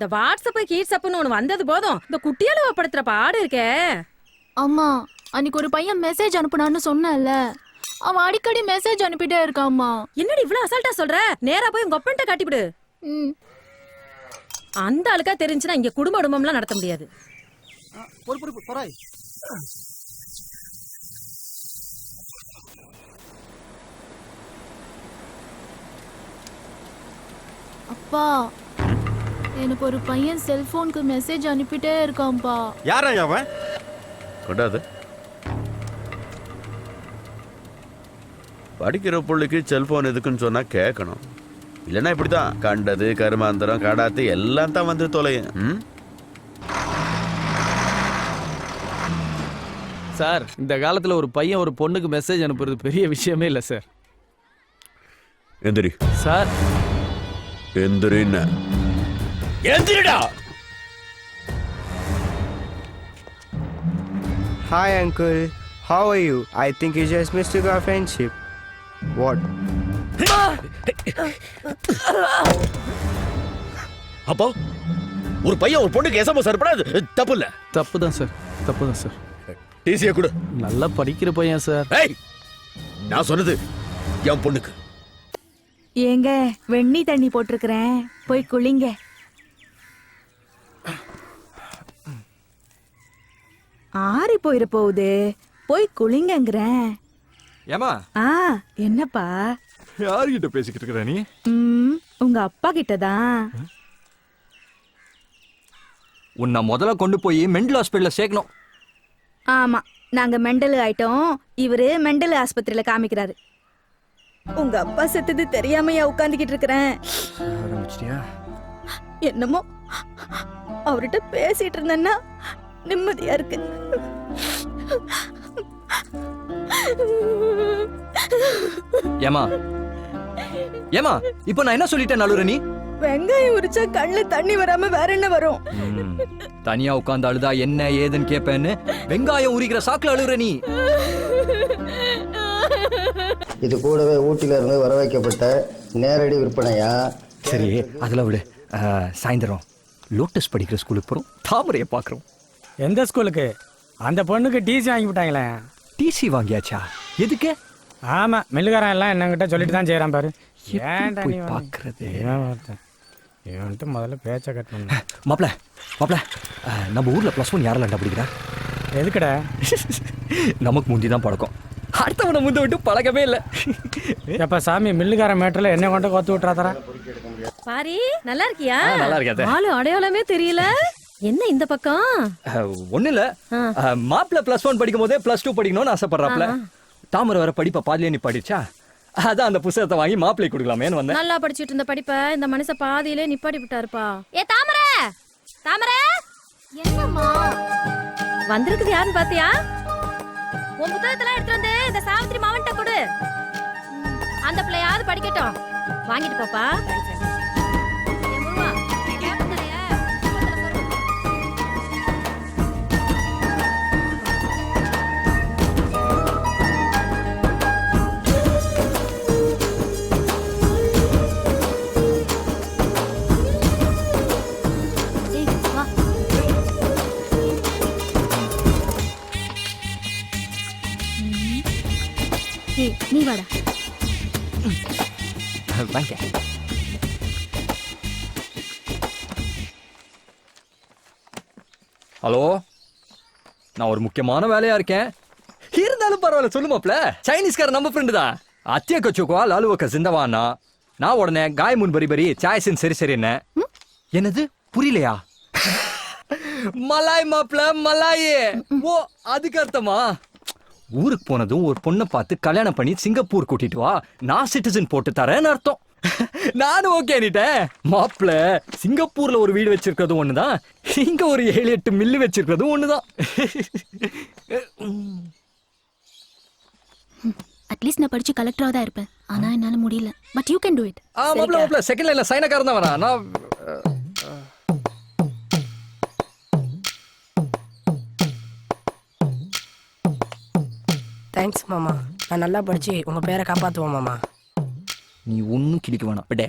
இந்த வாட்ஸ்அப் கீட்ஸ்அப்னு ஒண்ணு வந்தது போதும். இந்த குட்டியால படுத்துற பாடு இருக்கே. அம்மா அன்னைக்கு ஒரு பையன் மெசேஜ் அனுப்புனான்னு சொன்னேன்ல. அவன் அடிக்கடி மெசேஜ் அனுப்பிட்டே இருக்காம்மா. என்னடி இவ்ளோ அசால்ட்டா சொல்ற? நேரா போய் உங்க ஒப்பன்ட்ட காட்டிவிடு. ம். அந்த ஆளுக்கா தெரிஞ்சுன்னா இங்க குடும்ப குடும்பம்லாம் நடத்த முடியாது. அப்பா எனக்கு ஒரு பையன் செல்போனுக்கு மெசேஜ் அனுப்பிட்டே இருக்கான்ப்பா யாரா அவன்? கொண்டாது. படிக்கிற பிள்ளைக்கு செல்போன் எதுக்குன்னு சொன்னா கேட்கணும் இல்லைன்னா இப்படிதான் கண்டது கருமாந்திரம் கடாத்து எல்லாம் தான் வந்து தொலையும். ம்? சார் இந்த காலத்துல ஒரு பையன் ஒரு பொண்ணுக்கு மெசேஜ் அனுப்புறது பெரிய விஷயமே இல்லை சார். எந்திரி. சார். எந்திரின்னு. எந்திரிடா Hi, uncle. How are you? I think you just mistook our friendship. What? அப்போ ஒரு பையன் ஒரு பொண்ணுக்கு எஸ்எம்எஸ் அனுப்புனா தப்பு இல்ல தப்பு தான் சார் தப்பு தான் சார் டிசியை கொடு. நல்லா படிக்கிற பையன் சார் ஏய் நான் சொன்னது என் பொண்ணுக்கு. ஏங்க வெண்ணி தண்ணி போட்டிருக்கிறேன். போய் குளிங்க. ஆறி போயிட போகுது. போய் குளிங்கங்கிறேன். ஏமா ஆ என்னப்பா? யார்கிட்ட பேசிக்கிட்டு இருக்கிற நீ? ம் உங்க அப்பா கிட்ட தான் உன்னை முதல்ல கொண்டு போய் மெண்டல் ஹாஸ்பிட்டல்ல சேர்க்கணும். ஆமா நாங்க மெண்டல் ஆயிட்டோம். இவரு மெண்டல் ஆஸ்பத்திரியில காமிக்கிறாரு. உங்க அப்பா செத்தது தெரியாமையா உட்காந்துக்கிட்டு இருக்கிறேன். ஆரம்பிச்சிட்டியா? என்னமோ? அவர்கிட்ட பேசிட்டு இருந்தேன்னா நிம்மதியா இருக்கு. ஏமா ஏமா இப்போ நான் என்ன சொல்லிட்டேன் நலுற நீ? வெங்காயம் உரிச்சா கண்ணுல தண்ணி வராம வேற என்ன வரும்? தனியா உட்கார்ந்து அழுதா என்ன ஏதுன்னு கேட்பேன்னு வெங்காயம் உரிக்கிற சாக்குல அழுகுற நீ. இது கூடவே ஊட்டில இருந்து வர வைக்கப்பட்ட நேரடி விற்பனையா? சரி அதில் விடு. சாயந்தரம் லோட்டஸ் படிக்கிற ஸ்கூலுக்கு போகிறோம் தாமரையை பார்க்குறோம். எந்த ஸ்கூலுக்கு? அந்த பொண்ணுக்கு டிசி வாங்கி விட்டாங்களே. டிசி வாங்கியாச்சா? எதுக்கு? ஆமா மில்லுக்காரன் எல்லாம் என்னங்கிட்ட சொல்லிட்டு தான் செய்யறான் பாரு. ஏன்டா நீ ஒருத்தன். இவன்ட்டு முதல்ல பேச்ச கட் பண்ண. மாப்ள மாப்ள நம்ம ஊர்ல ப்ளஸ் ஒன் யாரெல்லாம் படிக்கிறா எதுக்குடா? நமக்கு முந்தி தான் பழக்கம். அடுத்தவனை முந்த விட்டு பழக்கமே இல்லை. எப்ப சாமி மில்லுக்காரன் மேட்டர்ல என்ன கொண்டு கொத்து விட்டுறாதரா பாரி நல்லா இருக்கியா? நல்லா இருக்கேன் அத்தை. ஆளு அடையாளமே தெரியல. என்ன இந்த பக்கம்? ஒன்றும் இல்லை மாப்பிள்ள ப்ளஸ் ஒன் படிக்கும் போதே ப்ளஸ் டூ படிக்கணும்னு ஆசைப்படுறாப்ல. தாமரை வர படிப்பை பாதிலே நிப்பாடிச்சா அதான் அந்த புத்தகத்தை வாங்கி மாப்பிள்ளை கொடுக்கலாமேன்னு வந்தேன். நல்லா படிச்சிட்டு இருந்த படிப்ப இந்த மனுஷ பாதியிலே நிப்பாட்டி விட்டாருப்பா. ஏ தாமரை! தாமரை! என்னம்மா? வந்திருக்குது யாருன்னு பாத்தியா? உன் புத்தகத்தெல்லாம் எடுத்து வந்து இந்த சாவித்திரி மாவன்ட்ட கொடு. அந்த பிள்ளையாவது படிக்கட்டும். வாங்கிட்டு பாப்பா. நீ வாடா. வாங்க. ஹலோ? நான் ஒரு முக்கியமான வேலையா இருக்கேன். இருந்தாலும் பரவாயில்ல சொல்லு மாப்ள சைனீஸ்கார நம்ம ஃப்ரெண்டு தான். அத்திய கச்சுக்குவா லாலுவக்க சிந்தவானா நான் உடனே காய் முன் பரி பரி சாய்ஸின் சரி சரி என்ன என்னது? புரியலையா? மலாய் மாப்ள மலாயே. ஓ அதுக்கு அர்த்தமா? ஊருக்கு போனதும் ஒரு பொண்ணை பார்த்து கல்யாணம் பண்ணி சிங்கப்பூர் கூட்டிட்டு வா. நான் சிட்டிசன் போட்டு தரேன்னு அர்த்தம். நானும் ஓகே நீட்டேன் மாப்பிள சிங்கப்பூர்ல ஒரு வீடு வச்சிருக்கிறதும் ஒண்ணுதான். இங்க ஒரு ஏழு எட்டு மில்லு வச்சிருக்கிறதும் ஒண்ணுதான். அட்லீஸ்ட் நான் படிச்சு கலெக்டரா தான் இருப்பேன். ஆனா என்னால முடியல. But you can do it ஆ மாப்பிள மாப்பிள செகண்ட் லைன்ல சைனக்காரன் தான் வரா நான் தேங்க்ஸ் மாமா. நான் நல்லா படிச்சு உங்க பேரை காப்பாத்துவோம் மாமா. நீ ஒன்றும் கிளிக்க வேணாம். விட.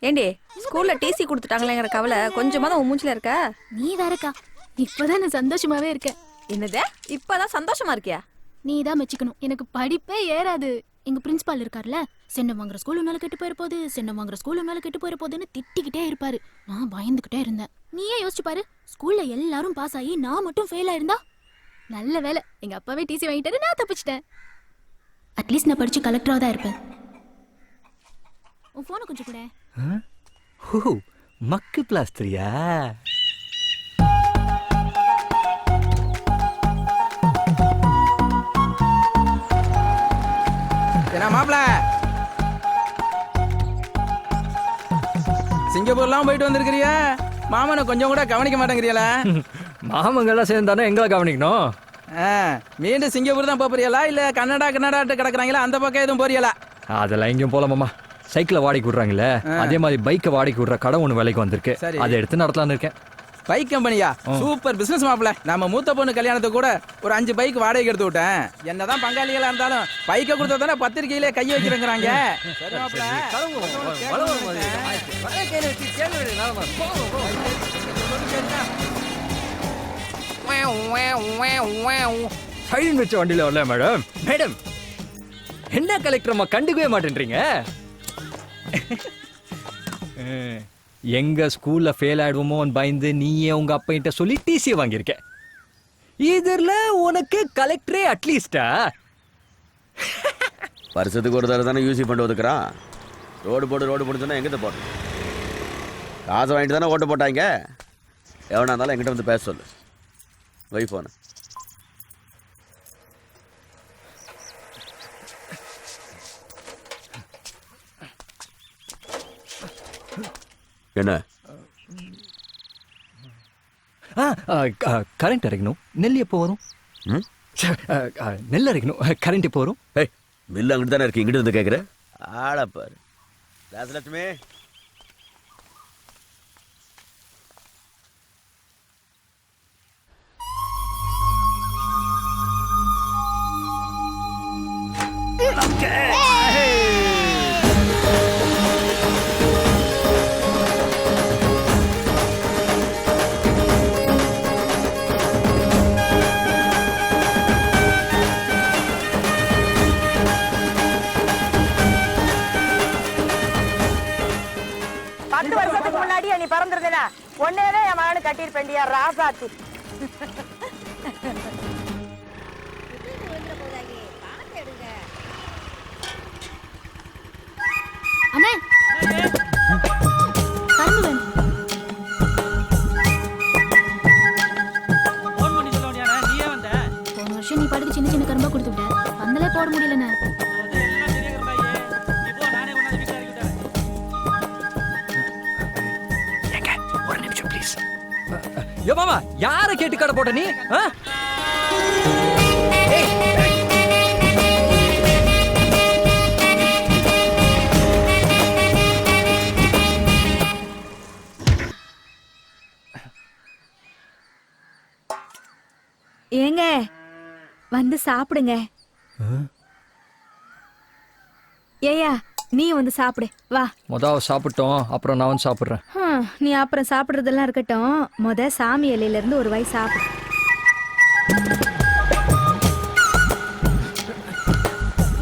ஏண்டி ஸ்கூல்ல டிசி கொடுத்துட்டாங்களேங்கிற கவலை கொஞ்சமா தான் உன் மூஞ்சில இருக்க? நீ வேற இருக்கா? இப்பதான் நான் சந்தோஷமாவே இருக்க என்னதே? இப்பதான் சந்தோஷமா இருக்கியா? நீ தான் மெச்சிக்கணும். எனக்கு படிப்பே ஏறாது. எங்க பிரின்சிபால் இருக்கார்ல சென்னம் வாங்குற ஸ்கூல் உன்னால கெட்டு போயிட போகுது சென்னம் வாங்குற ஸ்கூல் உன்னால கெட்டு போயிட போகுதுன்னு திட்டிக்கிட்டே இருப்பாரு. நான் பயந்துகிட்டே இருந்தேன். நீயே யோசிச்சு பாரு ஸ்கூல்ல எல்லாரும் பாஸ் ஆகி நான் மட்டும் ஃபெயில் ஆயிருந்தா? நல்ல வேலை எங்க அப்பாவே டிசி வாங்கிட்டாரு நான் தப்பிச்சிட்டேன். அட்லீஸ்ட் நான் படிச்சு கலெக்டரா தான் இருப்பேன். உன் போனை கொஞ்சம் கூட. ஹூ மக்கு பிளாஸ்டரியா மாப்பிள. சிங்கப்பூர்லாம் போயிட்டு வந்திருக்கிறியா? மாமனை கொஞ்சம் கூட கவனிக்க மாட்டேங்கிறியல. மாமங்கெல்லாம் சேர்ந்தானே எங்களை கவனிக்கணும். மீண்டும் சிங்கப்பூர் தான் போறியலா இல்ல கன்னடா கன்னடாட்டு கிடக்குறாங்களா? அந்த பக்கம் எதுவும் போறியலா அதெல்லாம் எங்கேயும் போல மாமா. சைக்கிளை வாடகைக்கு விடுறாங்கல்ல. அதே மாதிரி பைக்கை வாடகைக்கு விடுற கடை ஒன்று வேலைக்கு வந்திருக்கு. அதை எடுத்து நடத்தலாம்னு இருக்கேன். பைக் கம்பெனியா? சூப்பர் பிசினஸ் மாப்பிள நம்ம மூத்த பொண்ணு கல்யாணத்துக்கு கூட ஒரு அஞ்சு பைக் வாடகைக்கு எடுத்து விட்டேன். என்னதான் பங்காளிகளா இருந்தாலும் பைக்கை கொடுத்தா தானே பத்திரிக்கையிலே கை வைக்கிறேங்கிறாங்க. சைலண்ட் வச்ச வண்டியில வரல மேடம் மேடம் என்ன கலெக்டர் அம்மா கண்டுக்கவே மாட்டேன்றீங்க? எங்க ஸ்கூல்ல ஃபெயில் ஆயிடுவோமோன்னு பயந்து நீயே உங்க அப்பா சொல்லி டிசி வாங்கியிருக்க. இதுல உனக்கு கலெக்டரே அட்லீஸ்டா வருஷத்துக்கு ஒரு தடவை தானே யூசி பண்ணி ஒதுக்குறான். ரோடு போட்டு ரோடு போடு சொன்னா எங்கிட்ட போடணும் காசை வாங்கிட்டு தானே ஓட்டு போட்டாங்க. எவனா இருந்தாலும் எங்கிட்ட வந்து பேச சொல்லு. வை ஃபோனு என்ன? கரண்ட் இறக்கணும் நெல் எப்போ வரும்? நெல் இறக்கணும் கரண்ட் எப்போ வரும்? ஏய் மில்லு அங்கிட்டு தானே இருக்கு இங்கிட்டு வந்து கேட்குற ஆளப்பாரு ராசலட்சுமி. பத்து ஒன்னேதான் என் மகனு கட்டியிருப்பேண்டியா ராசாத்தி. மாமா யாரை கேட்டு கடை போட்ட நீ. ஏங்க வந்து சாப்பிடுங்க. ஏயா நீ வந்து சாப்பிடு. வா. மொதல் சாப்பிட்டோம் அப்புறம் நான் வந்து சாப்பிட்றேன். ஹம், நீ அப்புறம் சாப்பிடுறதெல்லாம் இருக்கட்டும். முத சாமி இலையில இருந்து ஒரு வாய் சாப்பிடு.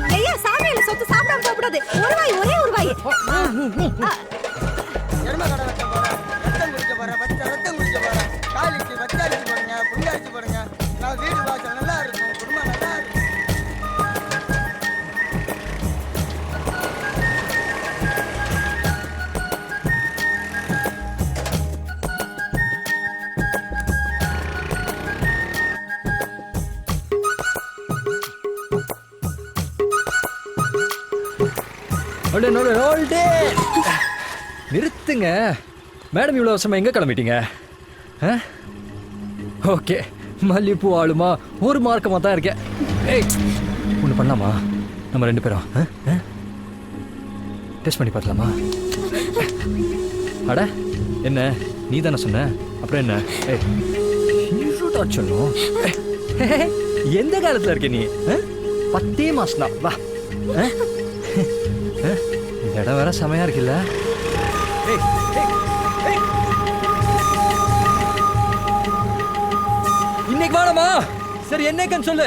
ஐயா சாமி இலை சொத்து சாப்பிடாம போகக்கூடாது. ஒரு வாய் ஒரே ஒரு வாய். எருமை அடே, நோடு, நோல்டே. நிறுத்துங்க. மேடம் இவ்வளோ வருஷமா எங்கே கிளம்பிட்டீங்க? ஓகே. மல்லிப்பூ ஆளுமா ஒரு மார்க்கமாக தான் இருக்கேன். ஏய் ஒன்று பண்ணலாமா? நம்ம ரெண்டு பேரும் டெஸ்ட் பண்ணி பார்க்கலாமா? அட என்ன? நீ தானே சொன்ன? அப்புறம் என்ன? ஏய் சொல்லும். எந்த காலத்தில் இருக்க நீ? பத்தே மாசம் தான் வா. ஆ? இடம் வேற செமையா இருக்குல்ல. இன்னைக்கு வாடமா சரி என்னைக்குன்னு சொல்லு.